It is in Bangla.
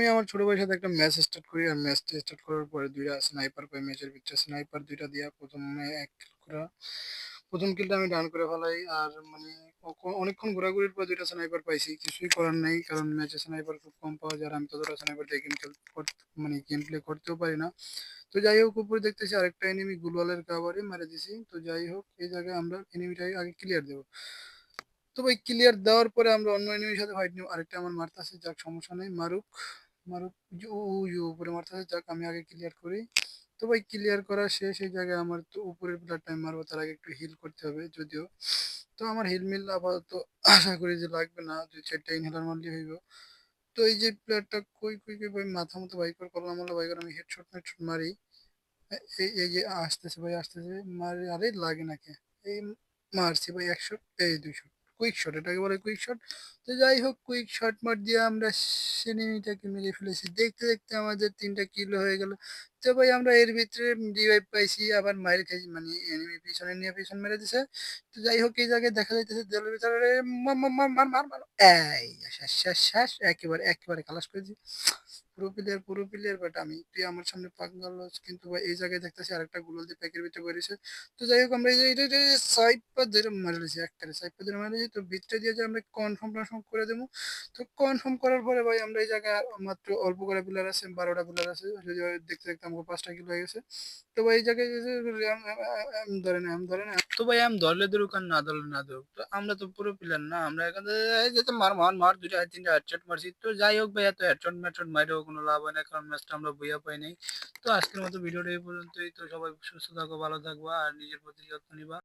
আমি আমার ছোট ভাইয়ের সাথে একটা ম্যাচ স্টার্ট করি, আর ম্যাচটা স্টার্ট করার পরে দুইটা স্নাইপার পাই ম্যাচের ভিতরে। স্নাইপার দুইটা দিয়া প্রথমে এক করা। প্রথম কিলটা আমি ডান করে ফেলাই, আর মানে অনেকক্ষণ ঘোরাঘুরির পর দুইটা স্নাইপার পাইছি। কিছুই করার নেই, কারণ ম্যাচে স্নাইপার খুব কম পাওয়া যায়, আর আমি ততটা স্নাইপার দিয়ে গেম মানে গেম প্লে করতেও পারি না। তো যাই হোক, উপরে দেখতেছি আরেকটা এনিমি গুলওয়ালের কাভারে মেরে দিছি। তো যাই হোক, এই জায়গায় আমরা এনিমিটাকে আগে ক্লিয়ার দেবো। তো ভাই ক্লিয়ার দেওয়ার পরে আমরা অন্য এনিমির সাথে ফাইট নিব। আরেকটা আমার মারতে মারতাছে, যাক সমস্যা নেই, মারুক। ইউ উপরে মারতাছে যাক, আমি আগে ক্লিয়ার করি। তো ভাই ক্লিয়ার করা শেষ, এই জায়গায় আমার তো উপরের প্লেয়ার টাইম মারবো, তার আগে একটু হিল করতে হবে, যদিও। তো আমার হিল মিল আপাতত আশা করি যে লাগবে না, দুই চারটা ইনহেলার মারলে হইব। তো এই যে প্লেয়ারটা কই কই কই, ভাই, মাথা মতো বাইক করে করলাম হলো বাইক আমি হেডশট হেডশট মারি। এই এই যে আসতেছে ভাই, আসতেছে, মারি, আরে লাগে নাকি? এই মারছি ভাই, একশো, এই দুইশো। কুইক শট এটাকে বলে কুইক শট তো যাই হোক কুইক শট মার দিয়ে আমরা সিনেমিটাকে মেরে ফেলেছি দেখতে দেখতে আমাদের তিনটা কিলো হয়ে গেল তো ভাই আমরা এর ভিতরে রিভাইভ পাইছি আবার মাইর খাইছি মানে এনিমি পিছনে নিয়ে পিছন মেরে দিছে তো যাই হোক এই জায়গায় দেখা যাইতেছে দেলের ভিতরে মার মার মার মার মার মার এই শেষ শেষ শেষ একেবারে একেবারে খালাস করেছি আমি, তুই আমার সামনে কিন্তু ভাই এই জায়গায় দেখতেছি আরেকটা দিয়ে প্যাকের ভিতরে বেরিয়েছে তো যাই হোক, আমরা এই যে ধরে মারেছি একটারে ধরে মারেছি তো ভিতরে দিয়ে যে আমরা কনফার্ম টনফার্ম করে দেবো। তো কনফার্ম করার পরে ভাই আমরা এই জায়গায় মাত্র অল্প করে আছে, বারোটা আছে যদি দেখতে দেখতে আমাকে পাঁচটা কিলো হয়ে গেছে। তো ভাই এই জায়গায় ধরে না, আম ধরে না। তো ভাই আম ধরলে ধরুক আর না ধরলে না ধরুক, তো আমরা তো পুরো প্লেয়ার না, আমরা এখানে তো মার মার মার, দুইটা, তিনটা হেডশট মারছি। তো যাই হোক ভাই, এত হেডশট ম্যাডশট মাইরেও কোনো লাভ হয় না, কারণ ম্যাচটা আমরা বইয়া পাই নাই। তো আজকের মতো ভিডিওটা এই পর্যন্তই। তো সবাই সুস্থ থাকো, ভালো থাকবা, আর নিজের প্রতি যত্ন নিবা।